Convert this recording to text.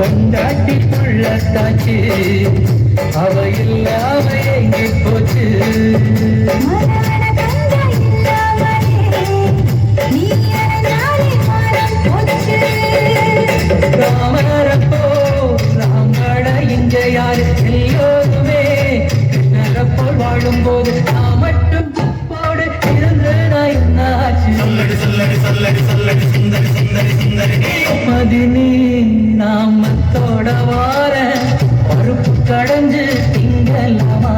பொண்டாட்டி புள்ளத்தாச்சு அவ இல்லாம எங்கி போச்சு? ராமரப்போ ராமட இங்க யாரு? எல்லோருமே கிருஷ்ணரப்போல் வாழும்போது நான் மட்டும் போடு இருந்து நான் என்னாச்சு? சொல்லடி சொல்லடி சொல்லடி சொல்லடி சுந்தரி சுந்தரி சுந்தரி. மதினி இந்த வார பருப்பு கடைஞ்சு திங்கலாமா?